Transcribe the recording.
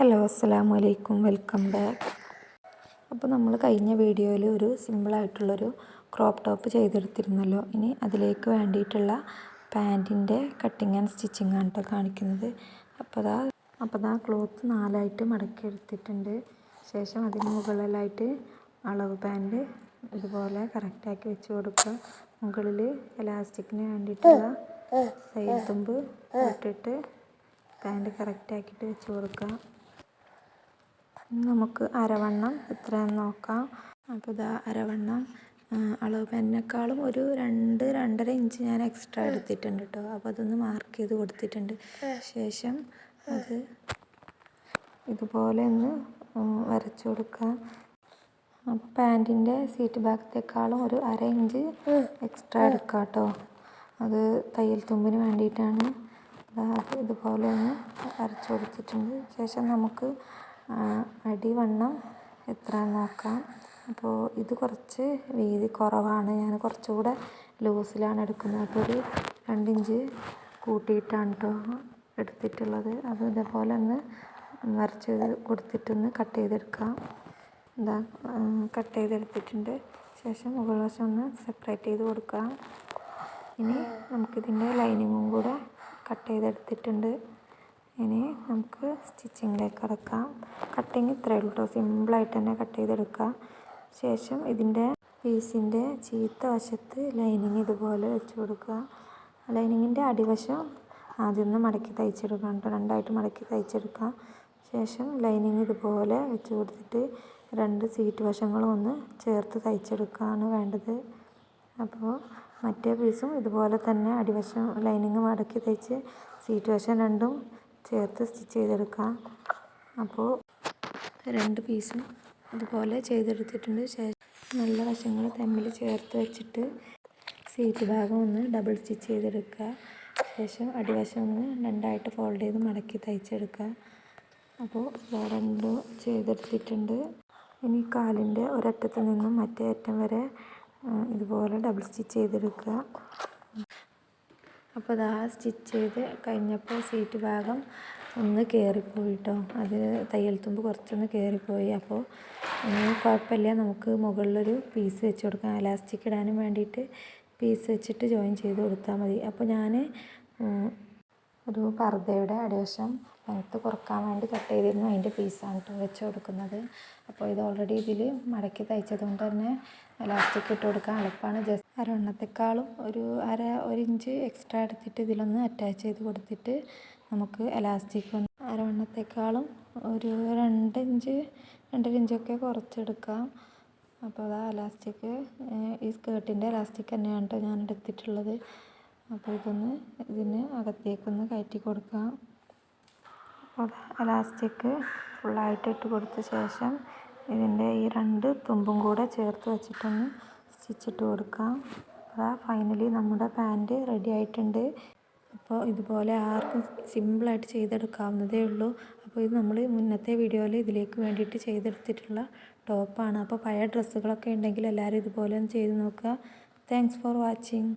Hello അസ്സാം വലൈക്കും welcome back. അപ്പോൾ നമ്മൾ കഴിഞ്ഞ വീഡിയോയിൽ ഒരു സിമ്പിളായിട്ടുള്ളൊരു ക്രോപ്പ് ടോപ്പ് ചെയ്തെടുത്തിരുന്നല്ലോ. ഇനി അതിലേക്ക് വേണ്ടിയിട്ടുള്ള പാന്റിന്റെ കട്ടിങ് ആൻഡ് സ്റ്റിച്ചിങ് ആണ് കേട്ടോ കാണിക്കുന്നത്. അപ്പോൾ അതാ അപ്പോൾ അതാ ക്ലോത്ത് നാലായിട്ട് മടക്കി എടുത്തിട്ടുണ്ട് ശേഷം അതിന് മുകളിലായിട്ട് അളവ് പാന്റ് ഇതുപോലെ കറക്റ്റാക്കി വെച്ച് കൊടുക്കുക. മുകളിൽ എലാസ്റ്റിക്കിന് വേണ്ടിയിട്ടുള്ള സൈഡ് ഇട്ടിട്ട് പാന്റ് കറക്റ്റാക്കിയിട്ട് വെച്ച് കൊടുക്കുക. നമുക്ക് അരവണ്ണം എത്രയാണെന്ന് നോക്കാം. അപ്പോൾ ഇതാ അരവണ്ണം അളവ് പെന്നേക്കാളും ഒരു രണ്ട് രണ്ടര ഇഞ്ച് ഞാൻ എക്സ്ട്രാ എടുത്തിട്ടുണ്ട് കേട്ടോ. അപ്പോൾ അതൊന്ന് മാർക്ക് ചെയ്ത് കൊടുത്തിട്ടുണ്ട്. ശേഷം അത് ഇതുപോലെ ഒന്ന് വരച്ചു കൊടുക്കാം. അപ്പോൾ പാന്റിന്റെ സീറ്റ് ഭാഗത്തേക്കാളും ഒരു അര ഇഞ്ച് എക്സ്ട്രാ എടുക്കാം കേട്ടോ. അത് തയ്യൽ തുമ്പിന് വേണ്ടിയിട്ടാണ്. ഇതുപോലെ ഒന്ന് വരച്ചു കൊടുത്തിട്ടുണ്ട്. ശേഷം നമുക്ക് അടിവണ്ണം എത്രയാണെന്ന് നോക്കാം. അപ്പോൾ ഇത് കുറച്ച് വീതി കുറവാണ്. ഞാൻ കുറച്ചുകൂടെ ലൂസിലാണ് എടുക്കുന്നത്. അപ്പോൾ ഒരു രണ്ടിഞ്ച് കൂട്ടിയിട്ടാണ് കേട്ടോ എടുത്തിട്ടുള്ളത്. അത് ഇതേപോലെ ഒന്ന് വരച്ച് കൊടുത്തിട്ടൊന്ന് കട്ട് ചെയ്തെടുക്കാം. എന്താ കട്ട് ചെയ്തെടുത്തിട്ടുണ്ട്. ശേഷം മുകൾ വശം ഒന്ന് സെപ്പറേറ്റ് ചെയ്ത് കൊടുക്കാം. ഇനി നമുക്കിതിന്റെ ലൈനിങ്ങും കൂടെ കട്ട് ചെയ്തെടുത്തിട്ടുണ്ട്. ഇനി നമുക്ക് സ്റ്റിച്ചിങ്ങിലേക്ക് കടക്കാം. കട്ടിങ് ഇത്രയേ ഉള്ളൂ കേട്ടോ സിമ്പിളായിട്ട് തന്നെ കട്ട് ചെയ്തെടുക്കാം. ശേഷം ഇതിന്റെ പീസിന്റെ ചീത്ത വശത്ത് ലൈനിങ് ഇതുപോലെ വെച്ച് കൊടുക്കുക. ലൈനിങ്ങിന്റെ അടിവശം ആദ്യം ഒന്ന് മടക്കി തയ്ച്ചെടുക്കാം കേട്ടോ രണ്ടായിട്ട് മടക്കി തയ്ച്ചെടുക്കാം. ശേഷം ലൈനിങ് ഇതുപോലെ വെച്ച് കൊടുത്തിട്ട് രണ്ട് സീറ്റ് വശങ്ങളും ഒന്ന് ചേർത്ത് തയ്ച്ചെടുക്കുകയാണ് വേണ്ടത്. അപ്പോൾ മറ്റേ പീസും ഇതുപോലെ തന്നെ അടിവശം ലൈനിങ് മടക്കി തയ്ച്ച് സീറ്റ് വശം രണ്ടും ചേർത്ത് സ്റ്റിച്ച് ചെയ്തെടുക്കാം അപ്പോൾ രണ്ട് പീസും അതുപോലെ ചെയ്തെടുത്തിട്ടുണ്ട്. ശേഷം നല്ല വശങ്ങൾ തമ്മിൽ ചേർത്ത് വെച്ചിട്ട് സീറ്റ് ഭാഗം ഒന്ന് ഡബിൾ സ്റ്റിച്ച് ചെയ്തെടുക്കുക. ശേഷം അടിവശം ഒന്ന് രണ്ടായിട്ട് ഫോൾഡ് ചെയ്ത് മടക്കി തയ്ച്ചെടുക്കുക. അപ്പോൾ രണ്ടും ചെയ്തെടുത്തിട്ടുണ്ട്. ഇനി കാലിന്റെ ഒരറ്റത്ത് നിന്നും മറ്റേ അറ്റം വരെ ഇതുപോലെ ഡബിൾ സ്റ്റിച്ച് ചെയ്തെടുക്കുക. അപ്പോൾ ആ സ്റ്റിച്ച് ചെയ്ത് കഴിഞ്ഞപ്പോൾ സീറ്റ് ഭാഗം ഒന്ന് കയറിപ്പോയി കേട്ടോ അത് തയ്യൽ തുമ്പ് കുറച്ചൊന്ന് കയറിപ്പോയി അപ്പോൾ ഇനി കുഴപ്പമില്ല. നമുക്ക് മുകളിലൊരു പീസ് വെച്ച് കൊടുക്കാം. എലാസ്റ്റിക് ഇടാനും വേണ്ടിയിട്ട് പീസ് വെച്ചിട്ട് ജോയിൻ ചെയ്ത് കൊടുത്താൽ മതി. അപ്പോൾ ഞാൻ ഒരു പർദ്ദയുടെ അടിവശം ലെങ്ത്ത് കുറയ്ക്കാൻ വേണ്ടി കട്ട് ചെയ്തിരുന്നു. അതിന്റെ പീസാണ് കേട്ടോ വെച്ച് കൊടുക്കുന്നത്. അപ്പോൾ ഇത് ഓൾറെഡി ഇതിൽ മടക്കി തയ്ച്ചത് കൊണ്ട് തന്നെ ഇലാസ്റ്റിക് ഇട്ട് കൊടുക്കാൻ എളുപ്പമാണ് ജസ്റ്റ് അരവണ്ണത്തെക്കാളും ഒരു അര ഒരു ഇഞ്ച് എക്സ്ട്രാ എടുത്തിട്ട് ഇതിലൊന്ന് അറ്റാച്ച് ചെയ്ത് കൊടുത്തിട്ട് നമുക്ക് എലാസ്റ്റിക് ഒന്ന് അരവണ്ണത്തെക്കാളും ഒരു രണ്ട് ഇഞ്ച് കുറച്ചെടുക്കാം. അപ്പോൾ അതാ എലാസ്റ്റിക് ഈ സ്കേർട്ടിന്റെ എലാസ്റ്റിക് തന്നെയാണ് കേട്ടോ ഞാൻ എടുത്തിട്ടുള്ളത്. അപ്പോൾ ഇതൊന്ന് ഇതിന് അകത്തേക്കൊന്ന് കയറ്റി കൊടുക്കാം. എലാസ്റ്റിക് ഫുള്ളായിട്ട് ഇട്ട് കൊടുത്ത ശേഷം ഇതിന്റെ ഈ രണ്ട് തുമ്പും കൂടെ ചേർത്ത് വെച്ചിട്ടൊന്ന് സ്റ്റിച്ചിട്ട് കൊടുക്കാം. അതാ ഫൈനലി നമ്മുടെ പാന്റ് റെഡി ആയിട്ടുണ്ട്. അപ്പോൾ ഇതുപോലെ ആർക്കും സിമ്പിളായിട്ട് ചെയ്തെടുക്കാവുന്നതേ ഉള്ളൂ. അപ്പോൾ ഇത് നമ്മൾ മുന്നത്തെ വീഡിയോയിൽ ഇതിലേക്ക് വേണ്ടിയിട്ട് ചെയ്തെടുത്തിട്ടുള്ള ടോപ്പാണ് അപ്പോൾ പഴയ ഡ്രസ്സുകളൊക്കെ ഉണ്ടെങ്കിൽ എല്ലാവരും ഇതുപോലെ ഒന്ന് ചെയ്ത് നോക്കുക. Thanks for watching